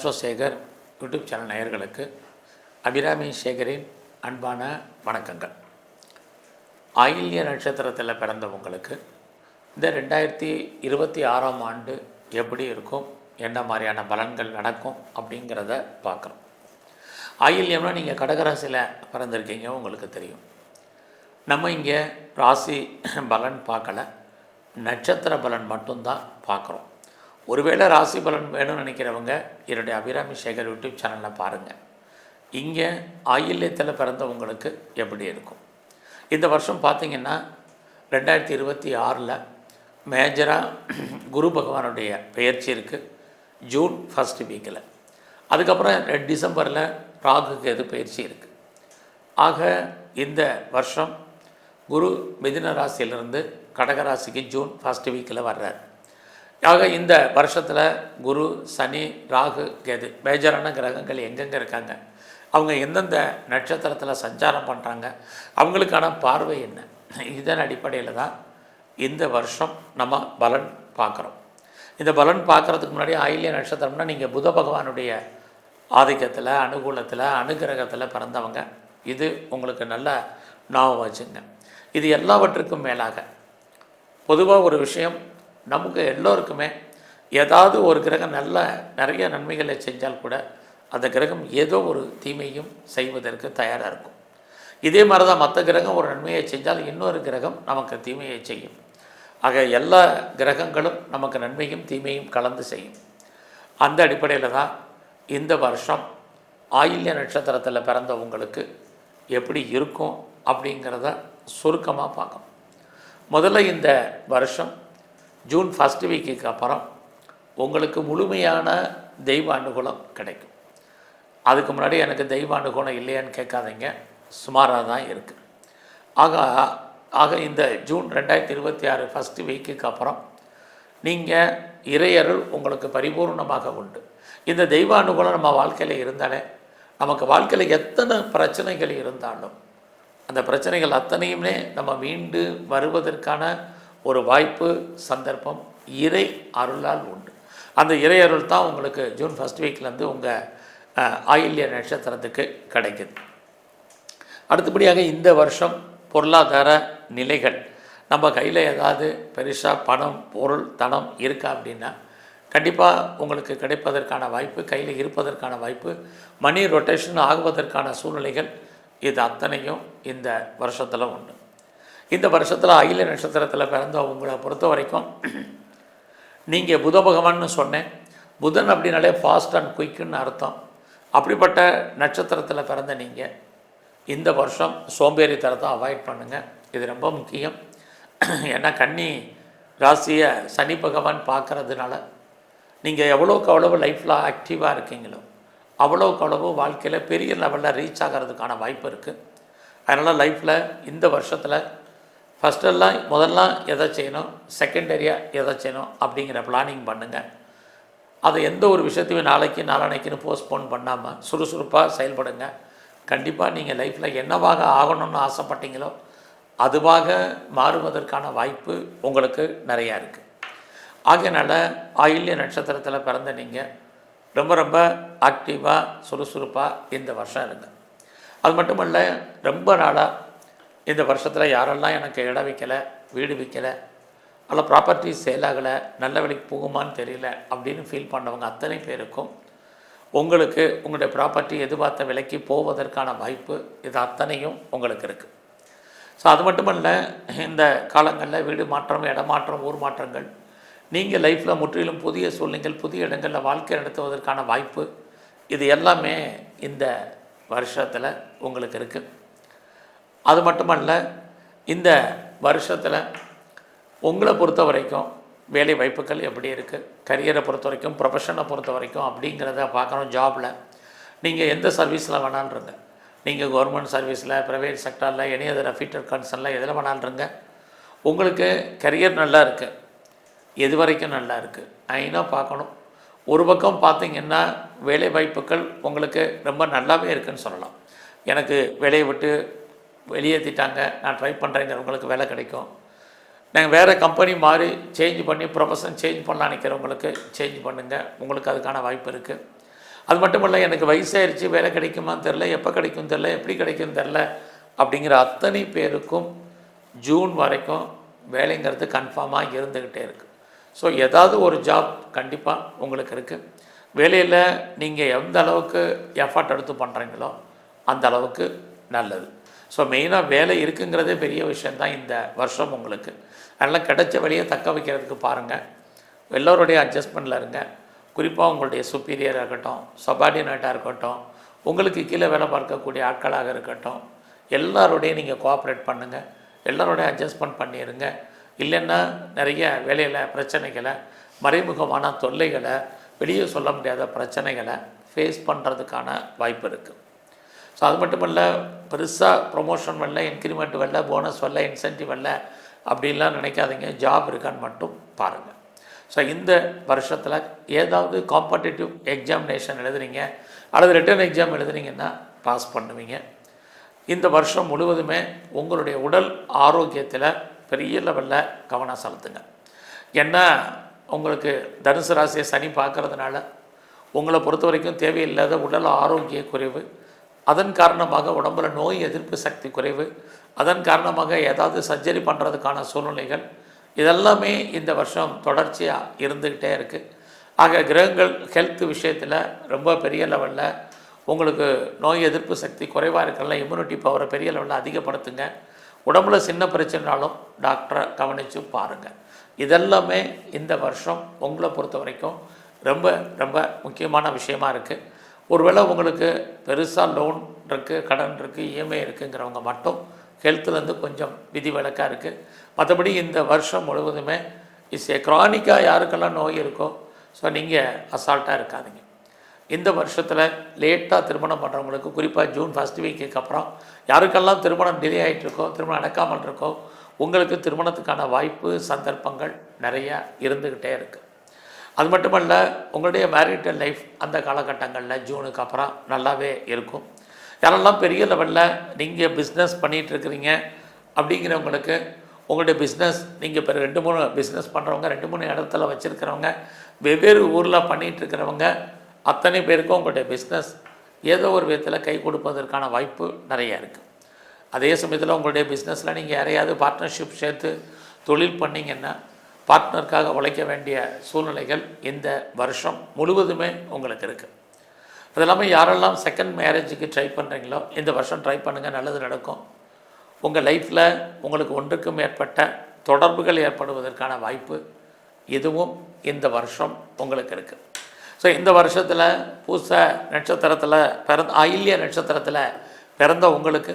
Astro Sekar YouTube channel நேயர்களுக்கு அபிராமி சேகரின் அன்பான வணக்கங்கள். ஆயில்ய நட்சத்திரத்தில் பிறந்தவங்களுக்கு இந்த ரெண்டாயிரத்தி இருபத்தி ஆறாம் ஆண்டு எப்படி இருக்கும் என்ன மாதிரியான பலன்கள் நடக்கும் அப்படிங்கிறத பார்க்குறோம். ஆயில்யம்னா நீங்கள் கடகராசியில் பிறந்திருக்கீங்க உங்களுக்கு தெரியும். நம்ம இங்கே ராசி பலன் பார்க்கல நட்சத்திர பலன் மட்டும்தான் பார்க்குறோம். ஒருவேளை ராசி பலன் வேணும்னு நினைக்கிறவங்க என்னுடைய அபிராமி சேகர் யூடியூப் சேனலில் பாருங்கள் இங்கே ஆயில்யத்தில் பிறந்தவங்களுக்கு எப்படி இருக்கும்? இந்த வருஷம் பார்த்தீங்கன்னா ரெண்டாயிரத்தி இருபத்தி ஆறில் மேஜராக குரு பகவானுடைய பெயர்ச்சி இருக்குது ஜூன் ஃபஸ்ட் வீக்கில் அதுக்கப்புறம் டிசம்பரில் ராகு எது பயிற்சி இருக்குது ஆக இந்த வருஷம் குரு மிதுன ராசியிலிருந்து கடகராசிக்கு ஜூன் ஃபஸ்ட் வீக்கில் வர்றார். ஆக இந்த வருஷத்தில் குரு சனி ராகு கேது மேஜரான கிரகங்கள் எங்கெங்கே இருக்காங்க? அவங்க எந்தெந்த நட்சத்திரத்தில் சஞ்சாரம் பண்ணுறாங்க அவங்களுக்கான பார்வை என்ன? இதன் அடிப்படையில் தான் இந்த வருஷம் நம்ம பலன் பார்க்குறோம். இந்த பலன் பார்க்குறதுக்கு முன்னாடி ஆயில்ய நட்சத்திரம்னா நீங்கள் புத பகவானுடைய ஆதிக்கத்தில் அனுகூலத்தில் அனுகிரகத்தில் பிறந்தவங்க. இது உங்களுக்கு நல்ல ஞாபகம் வச்சுங்க. இது எல்லாவற்றுக்கும் மேலாக. பொதுவாக ஒரு விஷயம் நமக்கு எல்லோருக்குமே ஏதாவது ஒரு கிரகம் நல்ல நிறைய நன்மைகளை செஞ்சால் கூட அந்த கிரகம் ஏதோ ஒரு தீமையும் செய்வதற்கு தயாராக இருக்கும். இதே மாதிரி தான் மற்ற கிரகம் ஒரு நன்மையை செஞ்சால் இன்னொரு கிரகம் நமக்கு தீமையை செய்யும். ஆக எல்லா கிரகங்களும் நமக்கு நன்மையும் தீமையும் கலந்து செய்யும். அந்த அடிப்படையில் தான் இந்த வருஷம் ஆயில்ய நட்சத்திரத்தில் பிறந்தவங்களுக்கு எப்படி இருக்கும் அப்படிங்கிறத சுருக்கமாக பார்க்கணும். முதல்ல இந்த வருஷம் ஜூன் ஃபஸ்ட் வீக்குக்கு அப்புறம் உங்களுக்கு முழுமையான தெய்வ அனுகூலம் கிடைக்கும். அதுக்கு முன்னாடி எனக்கு தெய்வ அனுகூலம் இல்லையான்னு கேட்காதீங்க. சுமாராக தான் இருக்குது ஆக ஆக இந்த ஜூன் ரெண்டாயிரத்தி இருபத்தி ஆறு ஃபஸ்ட்டு வீக்குக்கு அப்புறம் நீங்கள் இறையருள் உங்களுக்கு பரிபூர்ணமாக உண்டு. இந்த தெய்வ அனுகூலம் நம்ம வாழ்க்கையில் இருந்தாலே நமக்கு வாழ்க்கையில் எத்தனை பிரச்சனைகள் இருந்தாலும் அந்த பிரச்சனைகள் அத்தனையுமே நம்ம மீண்டு வருவதற்கான ஒரு வாய்ப்பு சந்தர்ப்பம் இறை அருளால் உண்டு. அந்த இறை அருள் தான் உங்களுக்கு ஜூன் ஃபஸ்ட் வீக்லேருந்து உங்கள் ஆயில்ய நட்சத்திரத்துக்கு கிடைக்குது. அடுத்தபடியாக இந்த வருஷம் பொருளாதார நிலைகள். நம்ம கையில் ஏதாவது பெருசாக பணம் பொருள் தனம் இருக்கா அப்படின்னா கண்டிப்பாக உங்களுக்கு கிடைப்பதற்கான வாய்ப்பு கையில் இருப்பதற்கான வாய்ப்பு மணி ரொட்டேஷன் ஆகுவதற்கான சூழ்நிலைகள் இது அத்தனையும் இந்த வருஷத்தில் உண்டு. இந்த வருஷத்தில் அகில நட்சத்திரத்தில் பிறந்த உங்களை பொறுத்த வரைக்கும் நீங்கள் புத பகவான்னு சொன்னேன். புதன் அப்படின்னாலே ஃபாஸ்ட் அண்ட் குயிக்குன்னு அர்த்தம். அப்படிப்பட்ட நட்சத்திரத்தில் பிறந்த நீங்கள் இந்த வருஷம் சோம்பேறித்தரத்தை அவாய்ட் பண்ணுங்கள் இது ரொம்ப முக்கியம். ஏன்னா கன்னி ராசியை சனி பகவான் பார்க்கறதுனால நீங்கள் எவ்வளோக்கு அவ்வளவு லைஃப்பில் ஆக்டிவாக இருக்கீங்களோ அவ்வளோக்கு அவ்வளவு வாழ்க்கையில் பெரிய லெவலில் ரீச் ஆகிறதுக்கான வாய்ப்பு இருக்குது அதனால் லைஃப்பில் இந்த வருஷத்தில் ஃபஸ்ட்டெல்லாம் முதல்லாம் எதை செய்யணும்? செகண்டரியாக எதை செய்யணும்? அப்படிங்கிற பிளானிங் பண்ணுங்கள் அதை எந்த ஒரு விஷயத்தையும் நாளைக்கு நாளானைக்குன்னு போஸ்ட்போன் பண்ணாமல் சுறுசுறுப்பாக செயல்படுங்க. கண்டிப்பாக நீங்கள் லைஃப்பில் என்னவாக ஆகணும்னு ஆசைப்பட்டீங்களோ அதுவாக மாறுவதற்கான வாய்ப்பு உங்களுக்கு நிறையா இருக்குது ஆகையனால ஆயில்ய நட்சத்திரத்தில் பிறந்த நீங்கள் ரொம்ப ரொம்ப ஆக்டிவாக சுறுசுறுப்பாக இந்த வருஷம் இருங்க. அது மட்டும் இல்லை ரொம்ப நாளாக இந்த வருஷத்தில் யாரெல்லாம் எனக்கு இடம் வைக்கலை வீடு விற்கலை அல்ல ப்ராப்பர்ட்டி சேல் ஆகலை நல்ல விலைக்கு போகுமான்னு தெரியல அப்படின்னு ஃபீல் பண்ணவங்க அத்தனை பேருக்கும் உங்களுக்கு உங்களுடைய ப்ராப்பர்ட்டி எதிர்பார்த்த விலைக்கு போவதற்கான வாய்ப்பு இது அத்தனையும் உங்களுக்கு இருக்குது ஸோ அது மட்டுமல்ல இந்த காலங்களில் வீடு மாற்றம் இடமாற்றம் ஊர் மாற்றங்கள் நீங்கள் லைஃப்பில் முற்றிலும் புதிய சூழ்நிலைகள் புதிய இடங்களில் வாழ்க்கை நடத்துவதற்கான வாய்ப்பு இது எல்லாமே இந்த வருஷத்தில் உங்களுக்கு இருக்குது அது மட்டுமல்ல இந்த வருஷத்தில் உங்களை பொறுத்த வரைக்கும் வேலை வாய்ப்புகள் எப்படி இருக்குது கரியரை பொறுத்த வரைக்கும் ப்ரொஃபஷனை பொறுத்த வரைக்கும் அப்படிங்கிறத பார்க்கணும் ஜாபில் நீங்கள் எந்த சர்வீஸில் வேணான்றங்க நீங்கள் கவர்மெண்ட் சர்வீஸில் ப்ரைவேட் செக்டரில் எனி அதர் ஃபீட்டர் கன்சர்னில் எதில் வேணான்றங்க உங்களுக்கு கரியர் நல்லா இருக்குது எது வரைக்கும் நல்லா இருக்குது ஐநா பார்க்கணும். ஒரு பக்கம் பார்த்தீங்கன்னா வேலை வாய்ப்புகள் உங்களுக்கு ரொம்ப நல்லாவே இருக்குன்னு சொல்லலாம். எனக்கு வேலையை விட்டு வெளியேற்றிட்டாங்க நான் ட்ரை பண்ணுறேங்கிறவங்களுக்கு வேலை கிடைக்கும். நாங்கள் வேறு கம்பெனி மாறி சேஞ்ச் பண்ணி ப்ரொஃபஷன் சேஞ்ச் பண்ண நினைக்கிறவங்களுக்கு சேஞ்ச் பண்ணுங்கள் உங்களுக்கு அதுக்கான வாய்ப்பு இருக்குது அது மட்டும் இல்லை எனக்கு வயசாயிருச்சு வேலை கிடைக்குமான்னு தெரில எப்போ கிடைக்கும் தெரில எப்படி கிடைக்கும் தெரில அப்படிங்கிற அத்தனை பேருக்கும் ஜூன் வரைக்கும் வேலைங்கிறது கன்ஃபார்மாக இருந்துக்கிட்டே இருக்குது ஸோ ஏதாவது ஒரு ஜாப் கண்டிப்பாக உங்களுக்கு இருக்குது வேலையில் நீங்கள் எந்த அளவுக்கு எஃபர்ட் எடுத்து பண்ணுறீங்களோ அந்த அளவுக்கு நல்லது. ஸோ மெயினாக வேலை இருக்குங்கிறதே பெரிய விஷயந்தான் இந்த வருஷம் உங்களுக்கு. அதனால் கிடைச்ச வழியை தக்க வைக்கிறதுக்கு பாருங்கள் எல்லோருடைய அட்ஜஸ்ட்மெண்ட்டில் இருங்க. குறிப்பாக உங்களுடைய சுப்பீரியராக இருக்கட்டும் சபார்டினேட்டாக இருக்கட்டும் உங்களுக்கு கீழே வேலை பார்க்கக்கூடிய ஆட்களாக இருக்கட்டும் எல்லாரோடையும் நீங்கள் கோஆப்ரேட் பண்ணுங்கள் எல்லாரோடைய அட்ஜஸ்ட்மெண்ட் பண்ணிடுங்க இல்லைன்னா நிறைய வேலையில் பிரச்சனைகளை மறைமுகமான தொல்லைகளை வெளியே சொல்ல முடியாத பிரச்சனைகளை ஃபேஸ் பண்ணுறதுக்கான வாய்ப்பு இருக்குது ஸோ அது மட்டும் இல்லை பெருசாக ப்ரொமோஷன் வரல இன்க்ரிமெண்ட் வரல போனஸ் வரல இன்சென்டிவ் வரல அப்படின்லாம் நினைக்காதீங்க. ஜாப் இருக்கான்னு மட்டும் பாருங்கள் ஸோ இந்த வருஷத்தில் ஏதாவது காம்படிட்டிவ் எக்ஸாமினேஷன் எழுதுறீங்க அல்லது ரிட்டர்ன் எக்ஸாம் எழுதுனீங்கன்னா பாஸ் பண்ணுவீங்க. இந்த வருஷம் முழுவதுமே உங்களுடைய உடல் ஆரோக்கியத்தில் பெரிய லெவலில் கவனம் செலுத்துங்க. ஏன்னா உங்களுக்கு தனுசு ராசியை சனி பார்க்குறதுனால உங்களை பொறுத்த வரைக்கும் தேவையில்லாத உடல் ஆரோக்கிய குறைவு அதன் காரணமாக உடம்புல நோய் எதிர்ப்பு சக்தி குறைவு அதன் காரணமாக ஏதாவது சர்ஜரி பண்ணுறதுக்கான சூழ்நிலைகள் இதெல்லாமே இந்த வருஷம் தொடர்ச்சியாக இருந்துக்கிட்டே இருக்குது ஆக கிரகங்கள் ஹெல்த் விஷயத்தில் ரொம்ப பெரிய லெவலில் உங்களுக்கு நோய் எதிர்ப்பு சக்தி குறைவாக இருக்கல இம்யூனிட்டி பவரை பெரிய லெவலில் அதிகப்படுத்துங்க. உடம்புல சின்ன பிரச்சனைனாலும் டாக்டரை கவனித்து பாருங்கள் இதெல்லாமே இந்த வருஷம் உங்களை பொறுத்த வரைக்கும் ரொம்ப ரொம்ப முக்கியமான விஷயமா இருக்குது ஒருவேளை உங்களுக்கு பெருசாக லோன் இருக்குது கடன் இருக்குது இஎம்ஐ இருக்குங்கிறவங்க மட்டும் ஹெல்த்துலேருந்து கொஞ்சம் விதி விலக்காக இருக்குது மற்றபடி இந்த வருஷம் முழுவதுமே இஸ் ஏ க்ரானிக்காக யாருக்கெல்லாம் நோய் இருக்கோ ஸோ நீங்கள் அசால்ட்டாக இருக்காதீங்க. இந்த வருஷத்தில் லேட்டாக திருமணம் பண்ணுறவங்களுக்கு குறிப்பாக ஜூன் ஃபஸ்ட் வீக்குக்கு அப்புறம் யாருக்கெல்லாம் திருமணம் டிலே ஆகிட்டு இருக்கோ திருமணம் நடக்காமல் இருக்கோ உங்களுக்கு திருமணத்துக்கான வாய்ப்பு சந்தர்ப்பங்கள் நிறையா இருந்துக்கிட்டே இருக்குது அது மட்டுமல்ல உங்களுடைய மேரிட்டல் லைஃப் அந்த காலகட்டங்களில் ஜூனுக்கு அப்புறம் நல்லாவே இருக்கும். யாரெல்லாம் பெரிய லெவலில் நீங்கள் பிஸ்னஸ் பண்ணிகிட்டு இருக்கிறீங்க அப்படிங்கிறவங்களுக்கு உங்களுடைய பிஸ்னஸ் நீங்கள் இப்போ ரெண்டு மூணு பிஸ்னஸ் பண்ணுறவங்க ரெண்டு மூணு இடத்துல வச்சுருக்கிறவங்க வெவ்வேறு ஊரில் பண்ணிகிட்ருக்கிறவங்க அத்தனை பேருக்கும் உங்களுடைய பிஸ்னஸ் ஏதோ ஒரு விதத்தில் கை கொடுப்பதற்கான வாய்ப்பு நிறைய இருக்குது அதே சமயத்தில் உங்களுடைய பிஸ்னஸில் நீங்கள் யாரையாவது பார்ட்னர்ஷிப் சேர்த்து தொழில் பண்ணிங்கன்னா பார்ட்னருக்காக உழைக்க வேண்டிய சூழ்நிலைகள் இந்த வருஷம் முழுவதுமே உங்களுக்கு இருக்குது அது இல்லாமல் யாரெல்லாம் செகண்ட் மேரேஜுக்கு ட்ரை பண்ணுறீங்களோ இந்த வருஷம் ட்ரை பண்ணுங்கள் நல்லது நடக்கும். உங்கள் லைஃப்பில் உங்களுக்கு ஒன்றுக்கும் மேற்பட்ட தொடர்புகள் ஏற்படுவதற்கான வாய்ப்பு இதுவும் இந்த வருஷம் உங்களுக்கு இருக்குது ஸோ இந்த வருஷத்தில் பூச நட்சத்திரத்தில் பிறந்த ஆயில்ய நட்சத்திரத்தில் பிறந்த உங்களுக்கு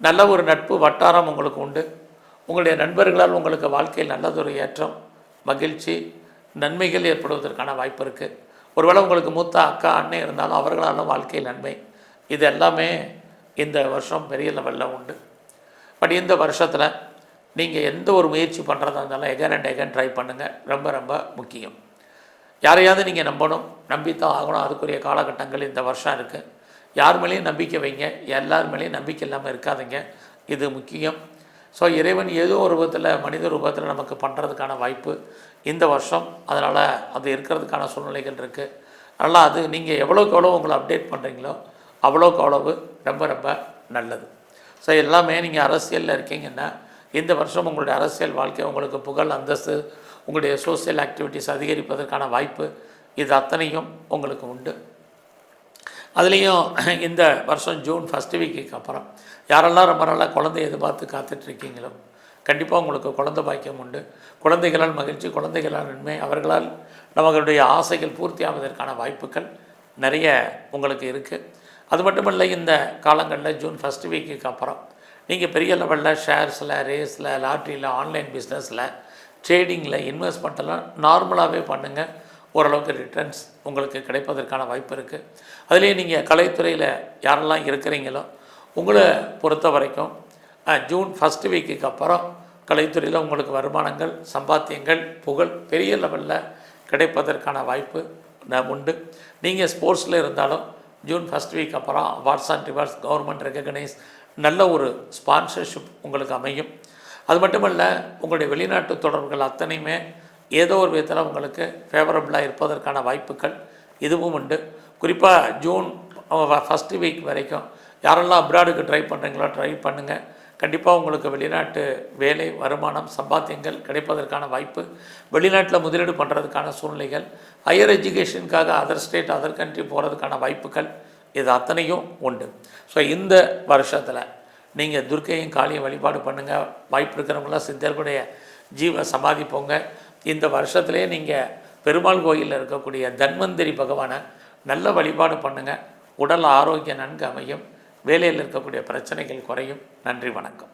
நல்ல ஒரு நட்பு வட்டாரம் உங்களுக்கு உண்டு. உங்களுடைய நண்பர்களால் உங்களுக்கு வாழ்க்கையில் நல்லதொரு ஏற்றம் மகிழ்ச்சி நன்மைகள் ஏற்படுவதற்கான வாய்ப்பு இருக்குது ஒருவேளை உங்களுக்கு மூத்த அக்கா அண்ணன் இருந்தாலும் அவர்களாலும் வாழ்க்கையில் நன்மை. இது எல்லாமே இந்த வருஷம் பெரிய லெவலில் உண்டு. பட் இந்த வருஷத்தில் நீங்கள் எந்த ஒரு முயற்சி பண்ணுறதா இருந்தாலும் எகன் அண்ட் எகன் ட்ரை பண்ணுங்கள் ரொம்ப ரொம்ப முக்கியம். யாரையாவது நீங்கள் நம்பணும் நம்பித்தான் ஆகணும். அதுக்குரிய காலகட்டங்கள் இந்த வருஷம் இருக்குது யார் மேலேயும் நம்பிக்கை வைங்க. எல்லார் மேலேயும் நம்பிக்கை இல்லாமல் இருக்காதீங்க. இது முக்கியம். ஸோ இறைவன் ஏதோ ஒரு விதத்தில் மனித ரூபத்தில் நமக்கு பண்ணுறதுக்கான வாய்ப்பு இந்த வருஷம். அதனால் அது இருக்கிறதுக்கான சூழ்நிலைகள் இருக்குது அதனால் அது நீங்கள் எவ்வளோக்கு எவ்வளோ உங்களை அப்டேட் பண்ணுறீங்களோ அவ்வளோக்கு அவ்வளவு ரொம்ப ரொம்ப நல்லது. ஸோ எல்லாமே நீங்கள் அரசியலில் இருக்கீங்கன்னா இந்த வருஷம் உங்களுடைய அரசியல் வாழ்க்கை உங்களுக்கு புகழ் அந்தஸ்து உங்களுடைய சோஷியல் ஆக்டிவிட்டீஸ் அதிகரிப்பதற்கான வாய்ப்பு இது அத்தனையும் உங்களுக்கு உண்டு. அதுலேயும் இந்த வருஷம் ஜூன் ஃபஸ்ட் வீக்குக்கு அப்புறம். யாரெல்லாம் ரொம்ப நாளாக குழந்தை எதிர்பார்த்து காத்துட்ருக்கீங்களோ கண்டிப்பாக உங்களுக்கு குழந்தை பாக்கியம் உண்டு. குழந்தைகளால் மகிழ்ச்சி குழந்தைகளால் நன்மை அவர்களால் நம்மளுடைய ஆசைகள் பூர்த்தி ஆவதற்கான வாய்ப்புகள் நிறைய உங்களுக்கு இருக்குது அது மட்டும் இல்லை இந்த காலங்களில் ஜூன் ஃபஸ்ட் வீக்குக்கு அப்புறம் நீங்கள் பெரிய லெவலில் ஷேர்ஸில் ரேஸில் லாட்ரியில் ஆன்லைன் பிஸ்னஸில் ட்ரேடிங்கில் இன்வெஸ்ட்மெண்ட்டெல்லாம் நார்மலாகவே பண்ணுங்கள் ஓரளவுக்கு ரிட்டர்ன்ஸ் உங்களுக்கு கிடைப்பதற்கான வாய்ப்பு இருக்குது அதுலேயே நீங்கள் கலைத்துறையில் யாரெல்லாம் இருக்கிறீங்களோ உங்களை பொறுத்த வரைக்கும் ஜூன் ஃபஸ்ட் வீக்குக்கு அப்புறம் கலைத்துறையில் உங்களுக்கு வருமானங்கள் சம்பாத்தியங்கள் புகழ் பெரிய லெவலில் கிடைப்பதற்கான வாய்ப்பு உண்டு. நீங்கள் ஸ்போர்ட்ஸில் இருந்தாலும் ஜூன் ஃபஸ்ட் வீக் அப்புறம் awards and rewards government recognise நல்ல ஒரு ஸ்பான்சர்ஷிப் உங்களுக்கு அமையும். அது மட்டுமல்ல உங்களுடைய வெளிநாட்டு தொடர்புகள் அத்தனையுமே ஏதோ ஒரு விதத்தில் உங்களுக்கு ஃபேவரபுளாக இருப்பதற்கான வாய்ப்புகள் இதுவும் உண்டு. குறிப்பாக ஜூன் ஃபஸ்ட்டு வீக் வரைக்கும் யாரெல்லாம் அப்ராடுக்கு ட்ரை பண்ணுறீங்களோ ட்ரை பண்ணுங்கள் கண்டிப்பாக உங்களுக்கு வெளிநாட்டு வேலை வருமானம் சம்பாத்தியங்கள் கிடைப்பதற்கான வாய்ப்பு. வெளிநாட்டில் முதலீடு பண்ணுறதுக்கான சூழ்நிலைகள். ஹையர் எஜுகேஷனுக்காக அதர் ஸ்டேட் அதர் கண்ட்ரி போகிறதுக்கான வாய்ப்புகள் இது அத்தனையும் உண்டு. ஸோ இந்த வருஷத்தில் நீங்கள் துர்க்கையும் காளியும் வழிபாடு பண்ணுங்கள் வாய்ப்பு இருக்கிறவங்களாம் சித்தர்களுடைய ஜீவ சமாதி போங்க. இந்த வருஷத்துலேயே நீங்கள் பெருமாள் கோயிலில் இருக்கக்கூடிய தன்வந்திரி பகவானை நல்ல வழிபாடு பண்ணுங்கள் உடல் ஆரோக்கியம் நன்கு அமையும். வேலையில் இருக்கக்கூடிய பிரச்சனைகள் குறையும். நன்றி வணக்கம்.